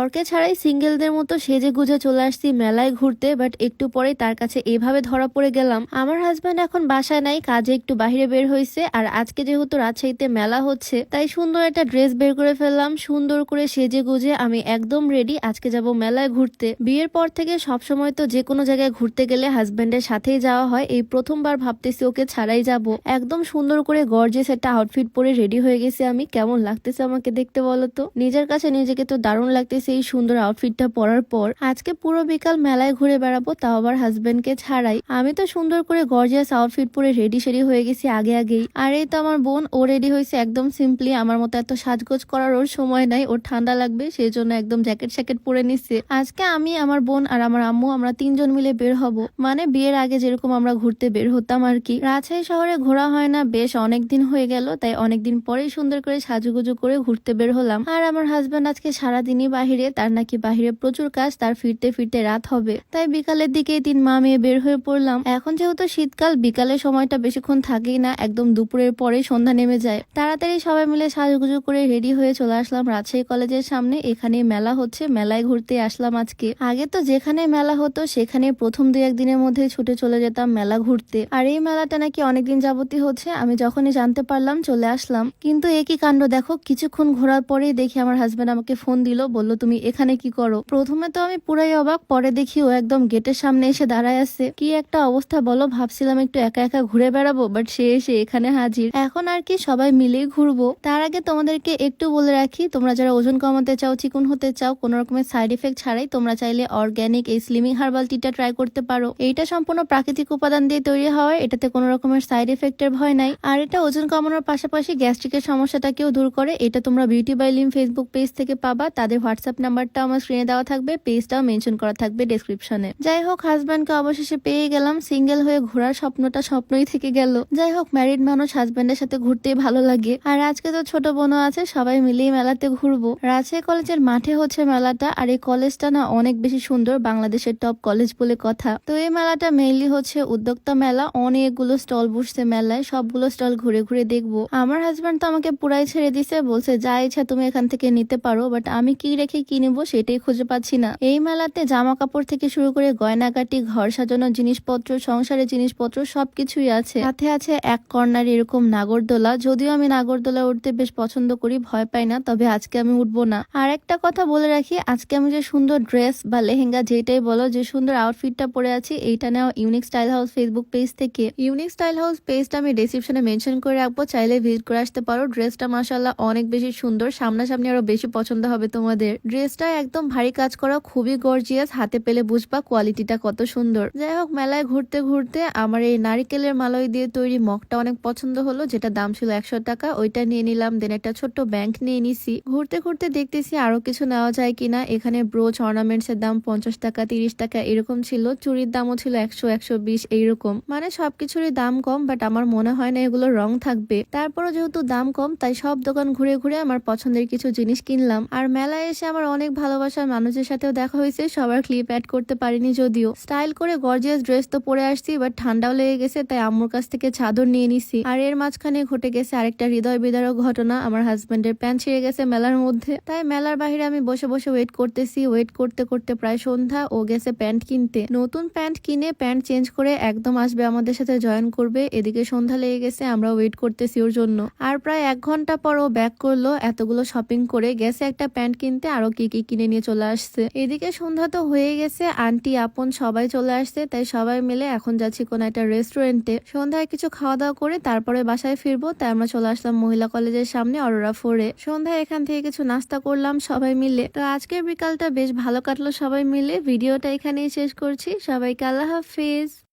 বরকে ছাড়াই সিঙ্গেলদের মতো সেজে গুজে চলে আসছি মেলায় ঘুরতে বাট একটু পরে তার কাছে এভাবে ধরা পড়ে গেলাম। আমার হাজব্যান্ড এখন বাসায় নাই, কাজে একটু বাইরে বের হয়েছে আর আজকে যেহেতু রাজশাহীতে মেলা হচ্ছে, তাই সুন্দর একটা ড্রেস বের করে ফেললাম, সুন্দর করে সেজে গুজে আমি একদম রেডি আজকে যাব মেলায় ঘুরতে। বিয়ের পর থেকে সব সময় তো যে কোনো জায়গায় ঘুরতে গেলে হাজব্যান্ডের সাথেই যাওয়া হয়, এই প্রথমবার ভাবতেছি ওকে ছাড়াই যাব। একদম সুন্দর করে গর্জেস একটা আউটফিট পরে রেডি হয়ে গেছি আমি, কেমন লাগতেছে আমাকে দেখতে বলো তো? নিজের কাছে নিজেকে তো দারুণ লাগতেছে এই সুন্দর আউটফিটটা পরার পর আজকে পুরো বিকাল মেলায় ঘুরে বেড়াবো, তাও আবার হাজবেন্ডকে ছাড়াই। আমি তো সুন্দর করে গর্জিয়াস আউটফিট পরে রেডি সেডি হয়ে গেছি আগে আগেই। আর এই তো আমার বোন, ও রেডি হয়েছে একদম সিম্পলি আমার মতো এত সাজগোজ করার ওর সময় নাই, ওর ঠান্ডা লাগবে সেই জন্য একদম জ্যাকেট স্যাকেট পরে নিচ্ছে। আজকে আমি, আমার বোন আর আমার আম্মু, আমরা তিনজন মিলে বের হব। মানে বিয়ের আগে যেরকম আমরা ঘুরতে বের হতাম আর কি। রাজশাহী শহরে ঘোরা হয় না, বেশ অনেক দিন হয়ে গেল, তাই অনেকদিন পরেই সুন্দর করে সাজুগুজু করে ঘুরতে বের হলাম। আর আমার হাজবেন্ড আজকে সারাদিনই বাহিরে তার নাকি বাহিরে প্রচুর কাজ, তার ফিরতে ফিরতে রাত হবে। তাই বিকালের দিকে তিন মা মেয়ে বের হয়ে পড়লাম। এখন যেহেতু শীতকাল বিকালের সময়টা বেশিক্ষণ থাকেই না, একদম দুপুরের পরে সন্ধ্যা নেমে যায়। তাড়াতাড়ি সবাই মিলে সাজুগুজু করে রেডি হয়ে চলে আসলাম রাজশাহী কলেজের সামনে। এখানে মেলা হচ্ছে, মেলায় ঘুরতে আসলাম আজকে। আগে তো যেখানে মেলা হতো, সেখানে প্রথম দু একদিনের মধ্যে ছুটে চলে যেতাম মেলা ঘুরতে। আর এই মেলাটা নাকি অনেকদিন যাবতই হচ্ছে, আমি যখনই জানতে পারলাম চলে আসলাম। কিন্তু একই কাণ্ড দেখো, কিছুক্ষণ ঘোরার পরেই দেখি আমার হাজবেন্ড আমাকে ফোন দিল, বলল, তুমি এখানে কি করো? প্রথমে তো আমি পুরাই অবাক, পরে দেখি ও একদম গেটের সামনে এসে দাঁড়ায় আছে। কি একটা অবস্থা বলো? ভাবছিলাম একটু একা একা ঘুরে বেড়াবো বাট সে এসে এখানে হাজির। এখন আর কি সবাই মিলেই ঘুরবো। তার আগে তোমাদেরকে একটু বলে রাখি, তোমরা যারা ওজন কমাতে চাও, চিকুন হতে চাও, কোনো রকমের সাইড এফেক্ট ছাড়াই তোমরা চাইলে অর্গ্যানিক এই স্লিমিং হার্বাল টিটা ট্রাই করতে পারো। এইটা সম্পূর্ণ প্রাকৃতিক উপাদান দিয়ে তৈরি হওয়ায় এটাতে কোনো রকমের সাইড এফেক্টের ভয় নাই। আর এটা ওজন কমানোর পাশাপাশি গ্যাস্ট্রিকের সমস্যাটাকেও দূর করে, এটা তোমরা beauty by Lim Facebook page থেকে পাবা, তাদের হোয়াটসঅ্যাপ নাম্বারটা আমার স্ক্রিনে দেওয়া থাকবে পেজটাও মেনশন করা থাকবে ডেসক্রিপশনে যাই হোক হাজব্যান্ডকে অবশেষে পেয়ে গেলাম সিঙ্গেল হয়ে ঘোরার স্বপ্নটা স্বপ্নই থেকে গেল। যাই হোক ম্যারিড মানুষ হাজব্যান্ডের সাথে ঘুরতেই ভালো লাগে। আর আজকে তো ছোট বোনও আছে, সবাই মিলেই মেলাতে ঘুরবো। রাজশাহী কলেজের মাঠে হচ্ছে মেলাটা, আর এই কলেজটা না অনেক বেশি সুন্দর, বাংলাদেশের টপ কলেজ বলে কথা। তো এই মেলাটা মেইনলি হচ্ছে উদ্যোক্তা মেলা, অনেকগুলো স্টল বসছে মেলায়, সবগুলো স্টল ঘুরে ঘুরে দেখব। আমার হাজব্যান্ড তো আমাকে পুরাই ছেড়ে দিছে, বলছে, যা ইচ্ছা তুমি এখান থেকে নিতে পারো বাট আমি কি রেখে কি নিবো সেটাই খুঁজে পাচ্ছি না। এই মেলাতে জামা কাপড় থেকে শুরু করে গয়নাকাটি ঘর সাজানোর জিনিসপত্র, সংসারের জিনিসপত্র সবকিছুই আছে। সাথে আছে এক কর্নার এরকম নাগরদোলা। যদিও আমি নাগরদোলা উঠতে বেশ পছন্দ করি, ভয় পাই না, তবে আজকে আমি উঠবো না। আর একটা কথা বলে রাখি, আজকে আমি যে সুন্দর ড্রেস বা লেহেঙ্গা যেটাই বলো, যে সুন্দর আউটফিটটা পরে আছি, এইটা নেওয়া unique style house Facebook page থেকে। ইউনিক স্টাইল হাউস পেজটা আমি ডিসক্রিপশনে মেনশন করে রাখব, চাইলে ভিজিট করে আসতে পারো। ড্রেসটা মাসাল্লাহ অনেক বেশি সুন্দর, সামনাসামনি আরও বেশি পছন্দ হবে তোমাদের। ড্রেসটা একদম ভারী কাজ করা, খুবই গর্জিয়াস হাতে পেলে বুঝবা কোয়ালিটিটা কত সুন্দর। যাই হোক, মেলায় ঘুরতে ঘুরতে আমার এই নারিকেলের মালয় দিয়ে তৈরি মগটা অনেক পছন্দ হলো, যেটা দাম ছিল একশো টাকা, ওইটা নিয়ে নিলাম দেন একটা ছোট্ট ব্যাংক নিয়ে নিছি। ঘুরতে ঘুরতে দেখতেছি আরও কিছু নেওয়া যায় কিনা, এখানে ব্রোচ অর্নামেন্টস এর দাম পঞ্চাশ টাকা, তিরিশ টাকা এরকম ছিল চুরির দামও ছিল একশো একশো বিশ এইরকম। মানে সবকিছুরই দাম কম বাট আমার মনে হয় না এগুলো রং থাকবে। তারপরও যেহেতু দাম কম, তাই সব দোকান ঘুরে ঘুরে আমার পছন্দের কিছু জিনিস কিনলাম। আর মেলায় এসে আমার অনেক ভালোবাসার মানুষের সাথেও দেখা হয়েছে। সবার ক্লিপ অ্যাড করতে পারিনি যদিও। স্টাইল করে গর্জিয়াস ড্রেস তো পরে আসছি বাট ঠান্ডাও লেগে গেছে, তাই আম্মুর কাছ থেকে চাদর নিয়ে নিছি। আর এর মাঝখানে ঘটে গেছে আরেকটা হৃদয় বিদারক ঘটনা। আমার হাজবেন্ডের প্যান্ট ছিঁড়ে গেছে মেলার মধ্যে। তাই মেলার বাহিরে আমি বসে বসে ওয়েট করতেছি। ওয়েট করতে করতে প্রায় সন্ধ্যা, ও গেছে প্যান্ট কিনতে। নতুন প্যান্ট কিনে প্যান্ট চেঞ্জ করে একদম আসবে আমাদের সাথে জয়েন করবে। এদিকে সন্ধ্যা লেগে গেছে আমরা ওয়েট করতেছি ওর জন্য। আর প্রায় এক ঘণ্টা পর ও ব্যাক করল, এতগুলো শপিং করে গেছে একটা প্যান্ট কিনতে আরও কি কি কিনে নিয়ে চলে আসছে। এদিকে সন্ধ্যা তো হয়ে গেছে, আন্টি, আপন সবাই চলে আসছে, তাই সবাই মিলে এখন যাচ্ছি কোন একটা রেস্টুরেন্টে। সন্ধ্যায় কিছু খাওয়া দাওয়া করে তারপরে বাসায় ফিরবো, তাই আমরা চলে আসলাম মহিলা কলেজের সামনে অরোরা ফোরে। সন্ধ্যায় এখান থেকে কিছু নাস্তা করলাম সবাই মিলে। তো আজকের বিকালটা বেশ ভালো কাটলো সবাই মিলে, ভিডিওটা এখানেই শেষ করছি। সবাইকে আল্লাহ হাফিজ।